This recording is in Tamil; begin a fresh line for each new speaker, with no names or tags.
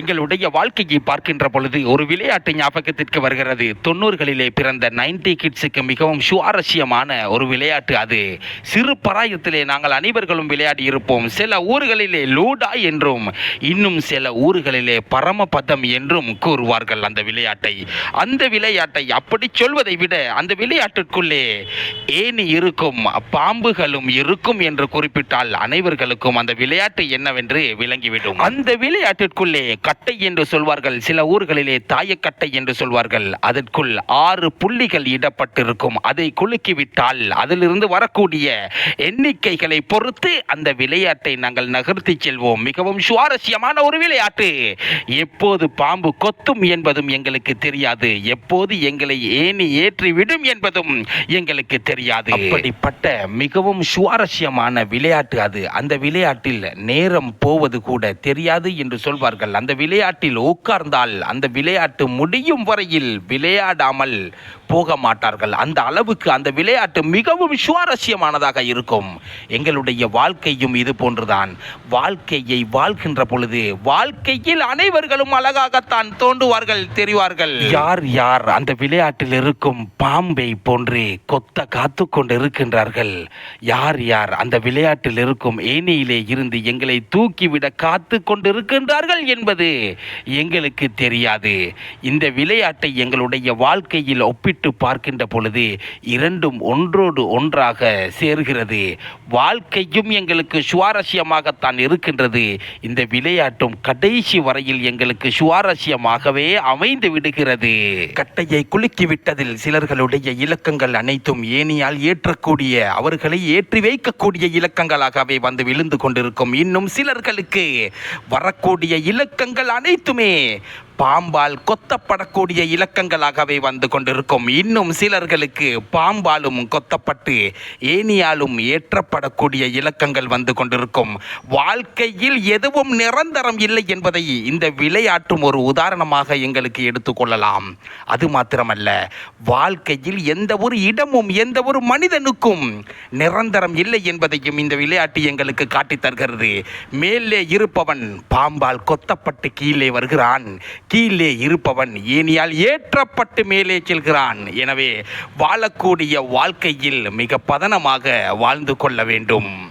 எங்களுடைய வாழ்க்கையை பார்க்கின்ற பொழுது ஒரு விளையாட்டு ஞாபகத்திற்கு வருகிறது. தொண்ணூறுகளிலே பிறந்த நைன்டி கிட்ஸுக்கு மிகவும் சுவாரஸ்யமான ஒரு விளையாட்டு அது. சிறு பராயத்திலே நாங்கள் அனைவர்களும் விளையாடி இருப்போம். சில ஊர்களிலே லூடா என்றும் இன்னும் சில ஊர்களிலே பரமபதம் என்றும் கூறுவார்கள் அந்த விளையாட்டை. அந்த விளையாட்டை அப்படி சொல்வதை விட அந்த விளையாட்டிற்குள்ளே ஏணி இருக்கும் பாம்புகளும் இருக்கும் என்று குறிப்பிட்டால் அனைவர்களுக்கும் அந்த விளையாட்டு என்னவென்று விளங்கிவிடும். அந்த விளையாட்டிற்குள்ளே கட்டை என்று சொல்வார்கள். சில ஊர்களிலே தாயக்கட்டை என்று சொல்வார்கள். அதற்குள் ஆறு புள்ளிகள் இடப்பட்டிருக்கும். அதை குலுக்கிவிட்டால் அதிலிருந்து வரக்கூடிய எண்ணிக்கைகளை பொறுத்து அந்த விளையாட்டை நாங்கள் நகர்த்தி செல்வோம். மிகவும் சுவாரஸ்யமான ஒரு விளையாட்டு. எப்போது பாம்பு கொத்தும் என்பதும் எங்களுக்கு தெரியாது. எப்போது எங்களை ஏணி ஏற்றி விடும் என்பதும் எங்களுக்கு தெரியாது. அப்படிப்பட்ட மிகவும் சுவாரஸ்யமான விளையாட்டு அது. அந்த விளையாட்டில் நேரம் போவது கூட தெரியாது என்று சொல்வார்கள். அந்த விளையாட்டில் உட்கார்ந்தால் அந்த விளையாட்டு முடியும் வரையில் விளையாடாமல் போக மாட்டார்கள் அந்த அளவுக்கு அந்த விளையாட்டு மிகவும் சுவாரஸ்யமானதாக இருக்கும். எங்களுடைய வாழ்க்கையும் இது போன்றுதான். வாழ்க்கையை வாழ்கின்ற பொழுது வாழ்க்கையில் அனைவர்களும் அழகாகத்தான் தோன்றுவார்கள் தெரிவார்கள். யார் யார் அந்த விளையாட்டில் இருக்கும் பாம்பை போன்று கொத்த காத்து கொண்டு இருக்கின்றார்கள் யார் யார் அந்த விளையாட்டில் இருக்கும் ஏனியிலே இருந்து எங்களை தூக்கிவிட காத்து கொண்டிருக்கின்றார்கள் என்பது எங்களுக்கு தெரியாது. இந்த விளையாட்டை எங்களுடைய வாழ்க்கையில் ஒப்பிட்டு ஒப்பிட்டு பார்க்கின்ற பொழுது இரண்டும் ஒன்றோடு ஒன்றாக சேர்கிறது. வாழ்க்கையும் எங்களுக்கு சுவாரஸ்யமாகத்தான் இருக்கின்றது. இந்த விளையாட்டும் கடைசி வரையில் எங்களுக்கு சுவாரஸ்யமாகவே அமைந்து விடுகிறது. கட்டையை குலுக்கி விட்டதில் சிலர்களுடைய இலக்கங்கள் அனைத்தும் ஏனியால் ஏற்றக்கூடிய அவர்களை ஏற்றி வைக்கக்கூடிய இலக்கங்களாகவே வந்து விழுந்து கொண்டிருக்கும். இன்னும் சிலர்களுக்கு வரக்கூடிய இலக்கங்கள் அனைத்துமே பாம்பால் கொத்தப்படக்கூடிய இலக்கங்களாகவே வந்து கொண்டிருக்கும். இன்னும் சிலர்களுக்கு பாம்பாலும் கொத்தப்பட்டு ஏனியாலும் ஏற்றப்படக்கூடிய இலக்கங்கள் வந்து கொண்டிருக்கும். வாழ்க்கையில் எதுவும் நிரந்தரம் இல்லை என்பதை இந்த விளையாட்டும் ஒரு உதாரணமாக எங்களுக்கு எடுத்துக்கொள்ளலாம் அது மாத்திரமல்ல வாழ்க்கையில் எந்த ஒரு இடமும் எந்த ஒரு மனிதனுக்கும் நிரந்தரம் இல்லை என்பதையும் இந்த விளையாட்டு எங்களுக்கு காட்டித் தருகிறது. மேலே இருப்பவன் பாம்பால் கொத்தப்பட்டு கீழே வருகிறான். கீழே இருப்பவன் ஏனியால் ஏற்றப்பட்டு மேலே செல்கிறான். எனவே வாழக்கூடிய வாழ்க்கையில் மிக பதனமாக வாழ்ந்து கொள்ள வேண்டும்.